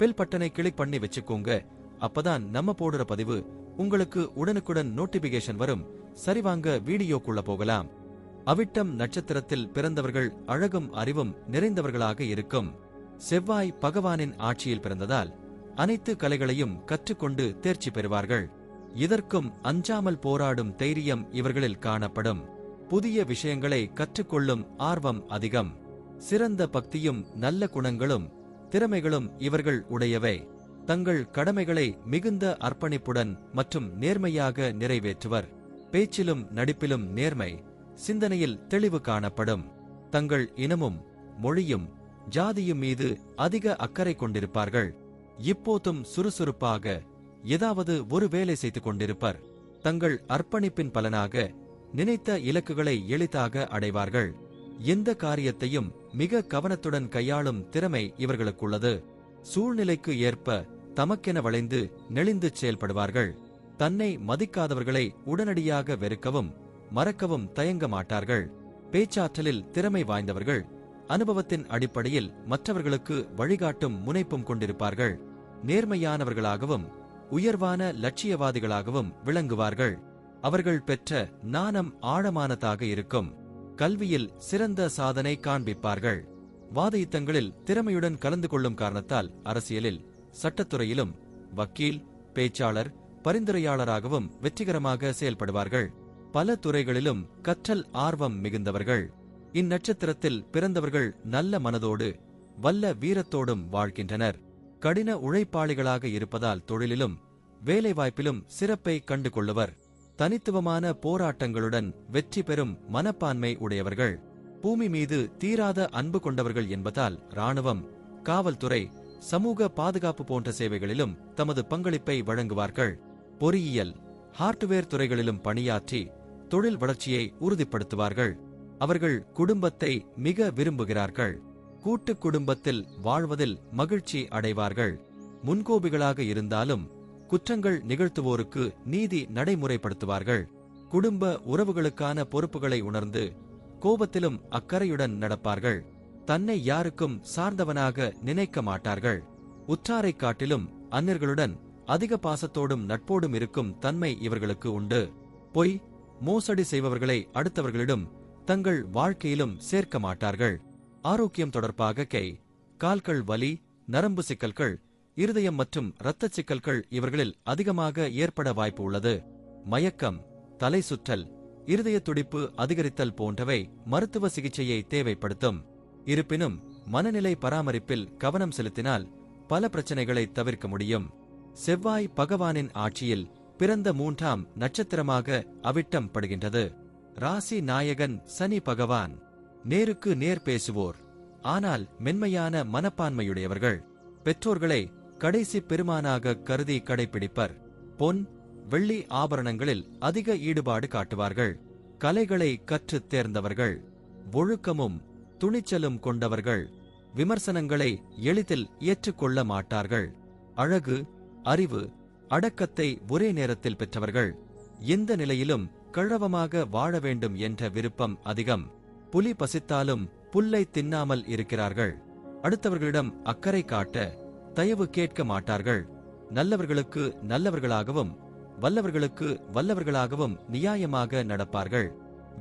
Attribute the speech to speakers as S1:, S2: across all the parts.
S1: Bell பட்டனை click பண்ணி வச்சுக்கோங்க. அப்பதான் நம்ம போடுற பதிவு உங்களுக்கு உடனுக்குடன் நோட்டிபிகேஷன் வரும். சரிவாங்க வீடியோக்குள்ள போகலாம். அவிட்டம் நட்சத்திரத்தில் பிறந்தவர்கள் அழகும் அறிவும் நிறைந்தவர்களாக இருக்கும். செவ்வாய் பகவானின் ஆட்சியில் பிறந்ததால் அனைத்து கலைகளையும் கற்றுக்கொண்டு தேர்ச்சி பெறுவார்கள். இதற்கும் அஞ்சாமல் போராடும் தைரியம் இவர்களில் காணப்படும். புதிய விஷயங்களை கற்றுக்கொள்ளும் ஆர்வம் அதிகம். சிறந்த பக்தியும் நல்ல குணங்களும் திறமைகளும் இவர்கள் உடையவை. தங்கள் கடமைகளை மிகுந்த அர்ப்பணிப்புடன் மற்றும் நேர்மையாக நிறைவேற்றுவர். பேச்சிலும் நடிப்பிலும் நேர்மை சிந்தனையில் தெளிவு காணப்படும். தங்கள் இனமும் மொழியும் ஜாதியும் மீது அதிக அக்கறை கொண்டிருப்பார்கள். இப்போதும் சுறுசுறுப்பாக ஏதாவது ஒரு வேலை செய்து கொண்டிருப்பர். தங்கள் அர்ப்பணிப்பின் பலனாக நினைத்த இலக்குகளை எளிதாக அடைவார்கள். எந்த காரியத்தையும் மிக கவனத்துடன் கையாளும் திறமை இவர்களுக்குள்ளது. சூழ்நிலைக்கு ஏற்ப தமக்கென வளைந்து நெளிந்து செயல்படுவார்கள். தன்னை மதிக்காதவர்களை உடனடியாக வெறுக்கவும் மறக்கவும் தயங்க மாட்டார்கள். பேச்சாற்றலில் திறமை வாய்ந்தவர்கள் அனுபவத்தின் அடிப்படையில் மற்றவர்களுக்கு வழிகாட்டும் முனைப்பும் கொண்டிருப்பார்கள். நேர்மையானவர்களாகவும் உயர்வான லட்சியவாதிகளாகவும் விளங்குவார்கள். அவர்கள் பெற்ற நாணம் ஆழமானதாக இருக்கும். கல்வியில் சிறந்த சாதனை காண்பிப்பார்கள். வாதயுத்தங்களில் திறமையுடன் கலந்து கொள்ளும் காரணத்தால் அரசியலில் சட்டத்துறையிலும் வக்கீல் பேச்சாளர் பரிந்துரையாளராகவும் வெற்றிகரமாக செயல்படுவார்கள். பல துறைகளிலும் கற்றல் ஆர்வம் மிகுந்தவர்கள். இந்நட்சத்திரத்தில் பிறந்தவர்கள் நல்ல மனதோடு வல்ல வீரத்தோடும் வாழ்கின்றனர். கடின உழைப்பாளிகளாக இருப்பதால் தொழிலிலும் வேலைவாய்ப்பிலும் சிறப்பை கண்டு கொள்ளுவர் தனித்துவமான போராட்டங்களுடன் வெற்றி பெறும் மனப்பான்மை உடையவர்கள். பூமி மீது தீராத அன்பு கொண்டவர்கள் என்பதால் ராணுவம் காவல்துறை சமூக பாதுகாப்பு போன்ற சேவைகளிலும் தமது பங்களிப்பை வழங்குவார்கள். பொறியியல் ஹார்ட்வேர் துறைகளிலும் பணியாற்றி தொழில் வளர்ச்சியை உறுதிப்படுத்துவார்கள். அவர்கள் குடும்பத்தை மிக விரும்புகிறார்கள். கூட்டு குடும்பத்தில் வாழ்வதில் மகிழ்ச்சி அடைவார்கள். முன்கோபிகளாக இருந்தாலும் குற்றங்கள் நிகழ்த்துவோருக்கு நீதி நடைமுறைப்படுத்துவார்கள். குடும்ப உறவுகளுக்கான பொறுப்புகளை உணர்ந்து கோபத்திலும் அக்கறையுடன் நடப்பார்கள். தன்னை யாருக்கும் சார்ந்தவனாக நினைக்க மாட்டார்கள். உற்றாரைக் காட்டிலும் அந்நியர்களுடன் அதிக பாசத்தோடும் நட்போடும் இருக்கும் தன்மை இவர்களுக்கு உண்டு. பொய் மோசடி செய்பவர்களை அடுத்தவர்களிடம் தங்கள் வாழ்க்கையிலும் சேர்க்க மாட்டார்கள். ஆரோக்கியம் தொடர்பாக கை கால்கள் வலி நரம்பு சிக்கல்கள் இருதயம் மற்றும் இரத்த சிக்கல்கள் இவர்களில் அதிகமாக ஏற்பட வாய்ப்பு உள்ளது. மயக்கம் தலை சுற்றல் இருதய துடிப்பு அதிகரித்தல் போன்றவை மருத்துவ சிகிச்சையை தேவைப்படுத்தும். இருப்பினும் மனநிலை பராமரிப்பில் கவனம் செலுத்தினால் பல பிரச்சனைகளை தவிர்க்க முடியும். செவ்வாய் பகவானின் ஆட்சியில் பிறந்த மூன்றாம் நட்சத்திரமாக அவிட்டம் படுகின்றது. ராசி நாயகன் சனி பகவான் நேருக்கு நேர் பேசுவோர் ஆனால் மென்மையான மனப்பான்மையுடையவர்கள். பெற்றோர்களை கடைசி பெருமானாக கருதி கடைபிடிப்பர். பொன் வெள்ளி ஆபரணங்களில் அதிக ஈடுபாடு காட்டுவார்கள். கலைகளை கற்றுத் தேர்ந்தவர்கள். ஒழுக்கமும் துணிச்சலும் கொண்டவர்கள். விமர்சனங்களை எளிதில் ஏற்றுக்கொள்ள மாட்டார்கள். அழகு அறிவு அடக்கத்தை ஒரே நேரத்தில் பெற்றவர்கள். எந்த நிலையிலும் கழவமாக வாழ வேண்டும் என்ற விருப்பம் அதிகம். புலி பசித்தாலும் புல்லை தின்னாமல் இருக்கிறார்கள். அடுத்தவர்களிடம் அக்கறை காட்ட தயவு கேட்க மாட்டார்கள். நல்லவர்களுக்கு நல்லவர்களாகவும் வல்லவர்களுக்கு வல்லவர்களாகவும் நியாயமாக நடப்பார்கள்.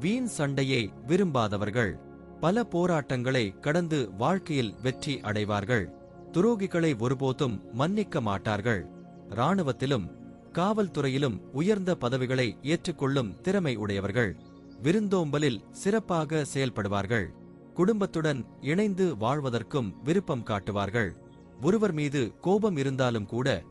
S1: வீண் சண்டையை விரும்பாதவர்கள். பல போராட்டங்களை கடந்து வாழ்க்கையில் வெற்றி அடைவார்கள். துரோகிகளை ஒருபோதும் மன்னிக்க மாட்டார்கள். இராணுவத்திலும் காவல்துறையிலும் உயர்ந்த பதவிகளை ஏற்றுக்கொள்ளும் திறமை உடையவர்கள். விருந்தோம்பலில் சிறப்பாக செயல்படுவார்கள். குடும்பத்துடன் இணைந்து வாழ்வதற்கும் விருப்பம் காட்டுவார்கள். ஒருவர் மீது கோபம் இருந்தாலும் கூட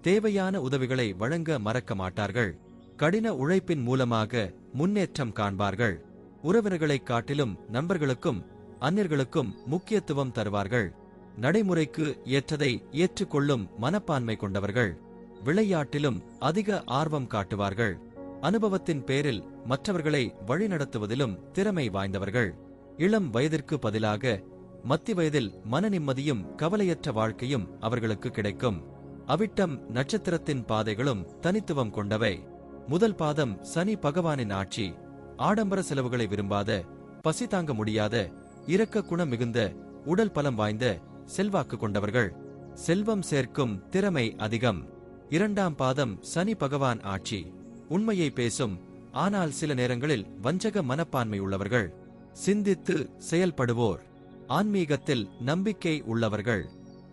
S1: தேவையான உதவிகளை வழங்க மறக்க மாட்டார்கள். கடின உழைப்பின் மூலமாக முன்னேற்றம் காண்பார்கள். உறவினர்களைக் காட்டிலும் நண்பர்களுக்கும் அந்நியர்களுக்கும் முக்கியத்துவம் தருவார்கள். நடைமுறைக்கு ஏற்றதை ஏற்றுக்கொள்ளும் மனப்பான்மை கொண்டவர்கள். விளையாட்டிலும் அதிக ஆர்வம் காட்டுவார்கள். அனுபவத்தின் பேரில் மற்றவர்களை வழிநடத்துவதிலும் திறமை வாய்ந்தவர்கள். இளம் வயதிற்கு பதிலாக மத்தி வயதில் மன நிம்மதியும் கவலையற்ற வாழ்க்கையும் அவர்களுக்கு கிடைக்கும். அவிட்டம் நட்சத்திரத்தின் பாதைகளும் தனித்துவம் கொண்டவை. முதல் பாதம் சனி பகவானின் ஆட்சி. ஆடம்பர செலவுகளை விரும்பாத பசி தாங்க முடியாத இரக்க குணம் மிகுந்த உடல் பலம் வாய்ந்த செல்வாக்கு கொண்டவர்கள். செல்வம் சேர்க்கும் திறமை அதிகம். இரண்டாம் பாதம் சனி பகவான் ஆட்சி. உண்மையை பேசும் ஆனால் சில நேரங்களில் வஞ்சக மனப்பான்மை உள்ளவர்கள். சிந்தித்து செயல்படுவோர். ஆன்மீகத்தில் நம்பிக்கை உள்ளவர்கள்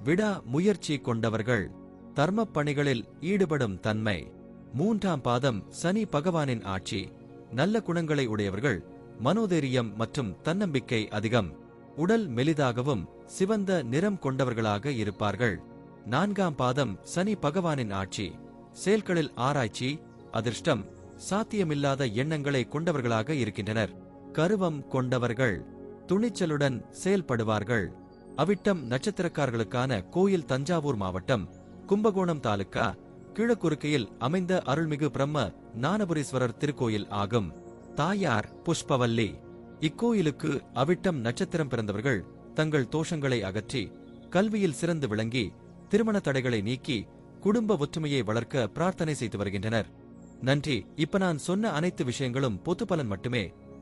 S1: விடா முயற்சி கொண்டவர்கள் தர்மப் பணிகளில் ஈடுபடும் தன்மை. மூன்றாம் பாதம் சனி பகவானின் ஆட்சி. நல்ல குணங்களை உடையவர்கள் மனோதைரியம் மற்றும் தன்னம்பிக்கை அதிகம். உடல் மெலிதாகவும் சிவந்த நிறம் கொண்டவர்களாக இருப்பார்கள். நான்காம் பாதம் சனி பகவானின் ஆட்சி. செயல்களில் ஆராய்ச்சி அதிர்ஷ்டம் சாத்தியமில்லாத எண்ணங்களை கொண்டவர்களாக இருக்கின்றனர். கருவம் கொண்டவர்கள். துணிச்சலுடன் செயல்படுவார்கள். அவிட்டம் நட்சத்திரக்காரர்களுக்கான கோயில் தஞ்சாவூர் மாவட்டம் கும்பகோணம் தாலுக்கா கிழக்குறுக்கையில் அமைந்த அருள்மிகு பிரம்ம ஞானபுரீஸ்வரர் திருக்கோயில் ஆகும். தாயார் புஷ்பவல்லி. இக்கோயிலுக்கு அவிட்டம் நட்சத்திரம் பிறந்தவர்கள் தங்கள் தோஷங்களை அகற்றி கல்வியில் சிறந்து விளங்கி திருமண தடைகளை நீக்கி குடும்ப ஒற்றுமையை வளர்க்க பிரார்த்தனை செய்து வருகின்றனர். நன்றி. இப்ப நான் சொன்ன அனைத்து விஷயங்களும் பொது பலன் மட்டுமே.